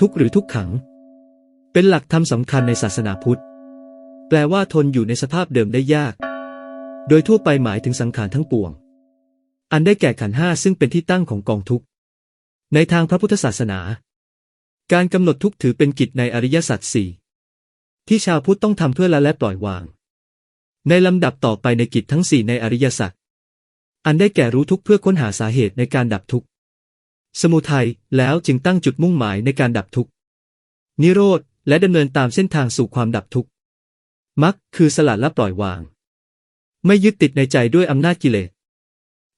ทุกข์หรือทุกขัง เป็นหลักธรรมสำคัญในศาสนาพุทธ แปลว่าทนอยู่ในสภาพเดิมได้ยาก โดยทั่วไปหมายถึงสังขารทั้งปวง อันได้แก่ขันห้าซึ่งเป็นที่ตั้งของกองทุกข์ ในทางพระพุทธศาสนา การกำหนดทุกข์ถือเป็นกิจในอริยสัจสี่ที่ชาวพุทธต้องทำเพื่อละและปล่อยวาง ในลำดับต่อไปในกิจทั้งสี่ในอริยสัจอันได้แก่รู้ทุกข์เพื่อค้นหาสาเหตุในการดับทุกข์ สมุทัยแล้วจึงตั้งจุดมุ่งหมายในการดับทุกข์นิโรธและดำเนินตามเส้นทางสู่ความดับทุกข์มรรคคือสลัดและปล่อยวาง ไม่ยึดติดในใจด้วยอำนาจกิเลส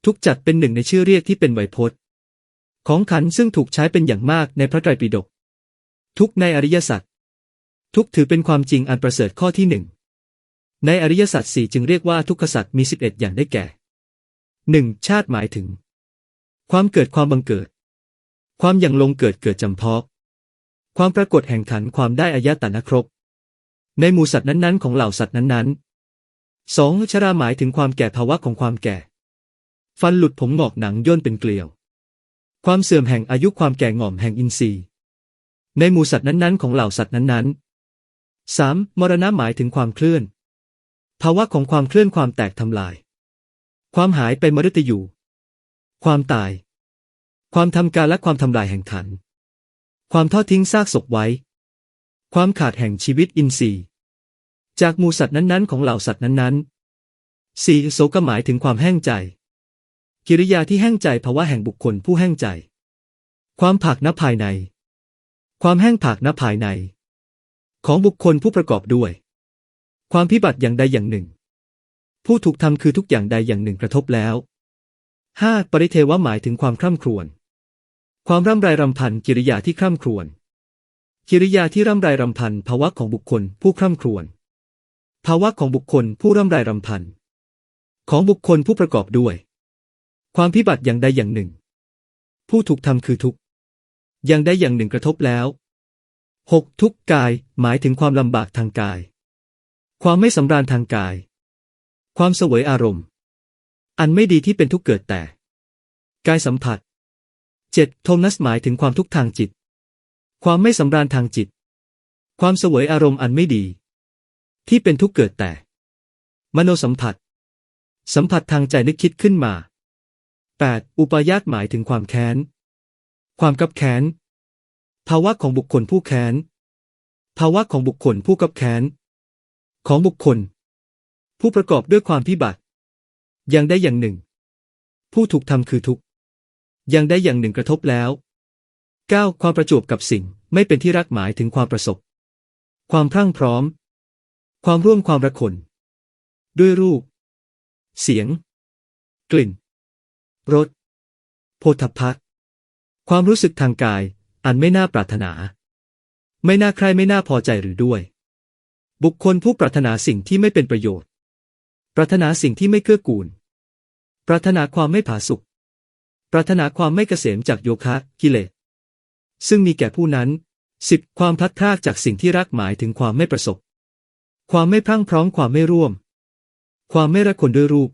ทุกจัดเป็นหนึ่งในชื่อเรียกที่เป็นไวยพจน์ ของขันซึ่งถูกใช้เป็นอย่างมากในพระไตรปิฎกทุกในอริยสัจทุกถือเป็นความจริงอันประเสริฐข้อที่หนึ่งในอริยสัจสี่จึงเรียกว่าทุกขสัจมีสิบเอ็ดอย่างได้แก่หนึ่งชาติหมายถึง ความเกิดความบังเกิด ความอย่างลงเกิดเกิดจำเพาะ ความปรากฏแห่งขันความได้อายตนะครบ ในหมู่สัตว์นั้นๆ ของเหล่าสัตว์นั้นๆสองชราหมายถึงความแก่ภาวะของความแก่ ฟันหลุดผมหงอกหนังย่นเป็นเกลียว ความเสื่อมแห่งอายุความแก่ง่อมแห่งอินทรีย์ ในหมู่สัตว์นั้นๆ ของเหล่าสัตว์นั้นๆสามมรณะหมายถึงความเคลื่อน ภาวะของความเคลื่อนความแตกทำลาย ความหายไปมฤตยูความตาย ความทำการและความทำลายแห่งขัน ความทอดทิ้งซากศพไว้ ความขาดแห่งชีวิตอินทรีย์ จากมูสัตว์นั้นๆ ของเหล่าสัตว์นั้นๆสี่โศกหมายถึงความแห้งใจ กิริยาที่แห้งใจภาวะแห่งบุคคลผู้แห้งใจ ความผากณภายใน ความแห้งผากณภายใน ของบุคคลผู้ประกอบด้วย ความพิบัติอย่างใดอย่างหนึ่ง ผู้ถูกทำคือทุกอย่างใดอย่างหนึ่งกระทบแล้วห้าปริเทวะหมายถึงความคร่ำครวญ ความร่ำไรรำพันกิริยาที่คร่ำครวญกิริยาที่ร่ำไรรำพันภาวะของบุคคลผู้คร่ำครวญภาวะของบุคคลผู้ร่ำไรรำพันของบุคคลผู้ประกอบด้วย ความพิบัติอย่างใดอย่างหนึ่ง ผู้ถูกทำคือทุกอย่างใดอย่างหนึ่งกระทบแล้วหกทุกกายหมายถึงความลำบากทางกาย ความไม่สำราญทางกาย ความเสวยอารมณ์ อันไม่ดีที่เป็นทุกเกิดแต่ กายสัมผัส เจ็ดโทมนัสหมายถึงความทุกข์ทางจิต ความไม่สำราญทางจิต ความเสวยอารมณ์อันไม่ดี ที่เป็นทุกข์เกิดแต่ มโนสัมผัส สัมผัสทางใจนึกคิดขึ้นมา 8. อุปายาตหมายถึงความแค้น ความกับแค้น ภาวะของบุคคลผู้แค้น ภาวะของบุคคลผู้กับแค้น ของบุคคล ผู้ประกอบด้วยความพิบัติ อย่างได้อย่างหนึ่ง ผู้ถูกทำคือทุกข์ อย่างได้อย่างหนึ่งกระทบแล้ว 9. ความประจวบกับสิ่งไม่เป็นที่รักหมายถึงความประสบ ความพรั่งพร้อม ความร่วมความระคน ด้วยรูป เสียง กลิ่น รสโพธพภะความรู้สึกทางกาย อันไม่น่าปรารถนา ไม่น่าใครไม่น่าพอใจหรือด้วย บุคคลผู้ปรารถนาสิ่งที่ไม่เป็นประโยชน์ ปรารถนาสิ่งที่ไม่เกื้อกูล ปรารถนาความไม่ผาสุก ปรารถนาความไม่เกษมจากโยคะกิเลสซึ่งมีแก่ผู้นั้นสิบความพลัดพรากจากสิ่งที่รักหมายถึงความไม่ประสบ ความไม่พรั่งพร้อมความไม่ร่วม ความไม่รักคนด้วยรูป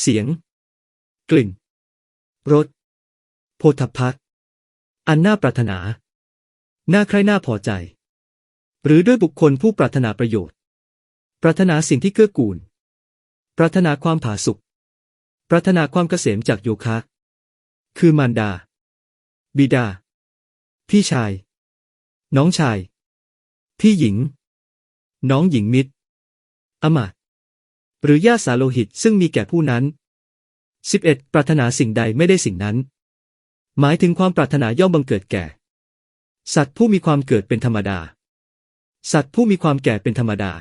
เสียง กลิ่นรสโพธพภะอันน่าปรารถนา น่าใคร่น่าพอใจ หรือด้วยบุคคลผู้ปรารถนาประโยชน์ ปรารถนาสิ่งที่เกื้อกูล ปรารถนาความผาสุกปรารถนาความเกษมจากโยคะ คือมารดา บิดา พี่ชาย น้องชาย พี่หญิง น้องหญิงมิตร อมาตหรือญาติสาโลหิตซึ่งมีแก่ผู้นั้น 11. ปรารถนาสิ่งใดไม่ได้สิ่งนั้น หมายถึงความปรารถนาย่อมบังเกิดแก่ สัตว์ผู้มีความเกิดเป็นธรรมดา สัตว์ผู้มีความแก่เป็นธรรมดา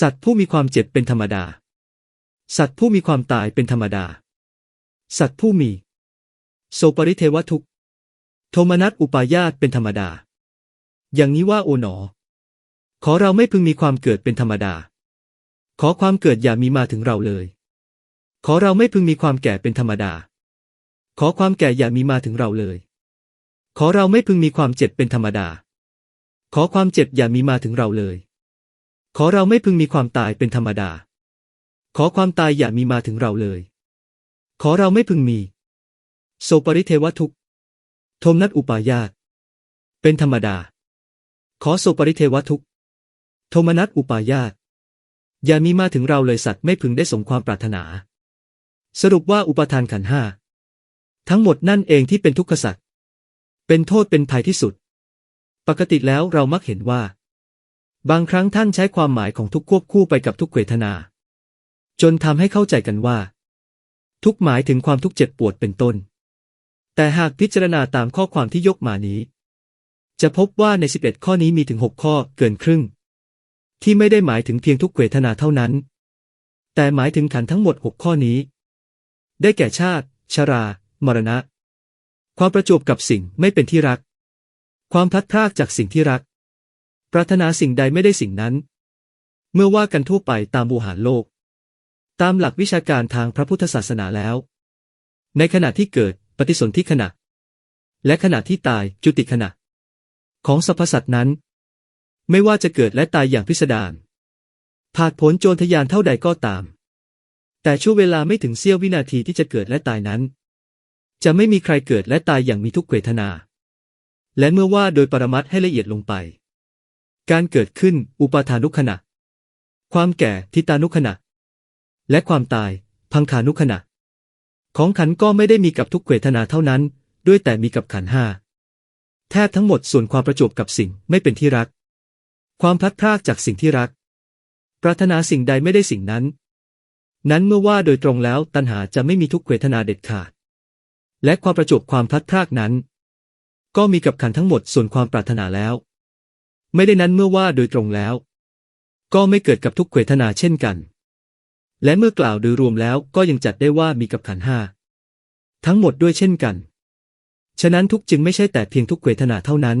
สัตว์ผู้มีความเจ็บเป็นธรรมดา สัตว์ผู้มีความตายเป็นธรรมดา สัตว์ผู้มี โสปริเทวทุกโทมนัสอุปายาตเป็นธรรมดา อย่างนี้ว่าโอหนอ ขอเราไม่พึงมีความเกิดเป็นธรรมดา ขอความเกิดอย่ามีมาถึงเราเลย ขอเราไม่พึงมีความแก่เป็นธรรมดา ขอความแก่อย่ามีมาถึงเราเลย ขอเราไม่พึงมีความเจ็บเป็นธรรมดา ขอความเจ็บอย่ามีมาถึงเราเลย ขอเราไม่พึงมีความตายเป็นธรรมดา ขอความตายอย่ามีมาถึงเราเลย ขอเราไม่พึงมี โสปริเทวทุกข์โทมนัสอุปายาต เป็นธรรมดา ขอโสปริเทวทุกข์โทมนัสอุปายาต อย่ามีมาถึงเราเลยสัตว์ไม่พึงได้สมความปรารถนา สรุปว่าอุปทานขันห้า ทั้งหมดนั่นเองที่เป็นทุกขสัตว์เป็นโทษเป็นภัยที่สุด ปกติแล้วเรามักเห็นว่า บางครั้งท่านใช้ความหมายของทุกข์ควบคู่ไปกับทุกขเวทนา จนทำให้เข้าใจกันว่า ทุกหมายถึงความทุกข์เจ็บปวดเป็นต้น แต่หากพิจารณาตามข้อความที่ยกมานี้ จะพบว่าใน 11 ข้อนี้มีถึง 6 ข้อเกินครึ่ง ที่ไม่ได้หมายถึงเพียงทุกขเวทนาเท่านั้น แต่หมายถึงขันทั้งหมด 6 ข้อนี้ ได้แก่ชาติ ชรา มรณะ ความประจบกับสิ่งไม่เป็นที่รัก ความพลัดพรากจากสิ่งที่รัก ปรารถนาสิ่งใดไม่ได้สิ่งนั้น เมื่อว่ากันทั่วไปตามบูหารโลก ตามหลักวิชาการทางพระพุทธศาสนาแล้ว ในขณะที่เกิด ปฏิสนธิขณะ และขณะที่ตายจุติขณะ ของสรรพสัตว์นั้น ไม่ว่าจะเกิดและตายอย่างพิสดารผาดผลโจรทยานเท่าใดก็ตาม แต่ช่วงเวลาไม่ถึงเสี้ยววินาทีที่จะเกิดและตายนั้น จะไม่มีใครเกิดและตายอย่างมีทุกขเวทนา และเมื่อว่าโดยปรมัตให้ละเอียดลงไป การเกิดขึ้นอุปาทานุขณะ ความแก่ทิตานุขณะ และความตายพังคานุขณะ ของขันก็ไม่ได้มีกับทุกเวทนาเท่านั้น ด้วยแต่มีกับขันห้าแทบทั้งหมดส่วนความประจบกับสิ่งไม่เป็นที่รัก ความพลัดพรากจากสิ่งที่รัก ปรารถนาสิ่งใดไม่ได้สิ่งนั้น นั้นเมื่อว่าโดยตรงแล้วตัณหาจะไม่มีทุกเวทนาเด็ดขาด และความประจบความพลัดพรากนั้น ก็มีกับขันทั้งหมดส่วนความปรารถนาแล้ว ไม่ได้นั้นเมื่อว่าโดยตรงแล้ว ก็ไม่เกิดกับทุกเวทนาเช่นกัน และเมื่อกล่าวโดยรวมแล้วก็ยังจัดได้ว่ามีกับขันห้าทั้งหมดด้วยเช่นกัน ฉะนั้นทุกจึงไม่ใช่แต่เพียงทุกเวทนาเท่านั้น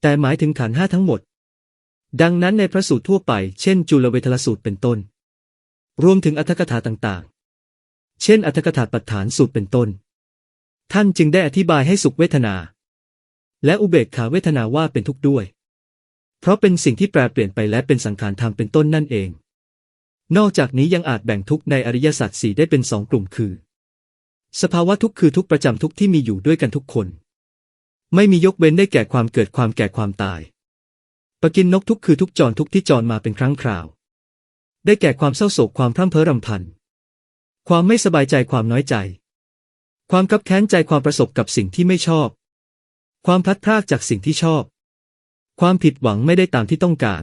แต่หมายถึงขันห้าทั้งหมด ดังนั้นในพระสูตรทั่วไป เช่น จุลเวทลสูตรเป็นต้น รวมถึงอัตถกถาต่างๆ เช่น อัตถกถาปัฏฐานสูตรเป็นต้น ท่านจึงได้อธิบายให้สุขเวทนา และอุเบกขาเวทนาว่าเป็นทุกข์ด้วย เพราะเป็นสิ่งที่แปรเปลี่ยนไปและเป็นสังขารธรรมเป็นต้นนั่นเอง นอกจากนี้ยังอาจแบ่งทุกข์ในอริยสัจสี่ได้เป็นสองกลุ่มคือ สภาวะทุกข์คือทุกประจำทุกข์ที่มีอยู่ด้วยกันทุกคน ไม่มียกเว้นได้แก่ความเกิดความแก่ความตาย ปกินนกทุกคือทุกจรทุกที่จรมาเป็นครั้งคราว ได้แก่ความเศร้าโศกความพร่ำเพ้อรำพัน ความไม่สบายใจความน้อยใจ ความคับแค้นใจความประสบกับสิ่งที่ไม่ชอบ ความพลัดพรากจากสิ่งที่ชอบ ความผิดหวังไม่ได้ตามที่ต้องการ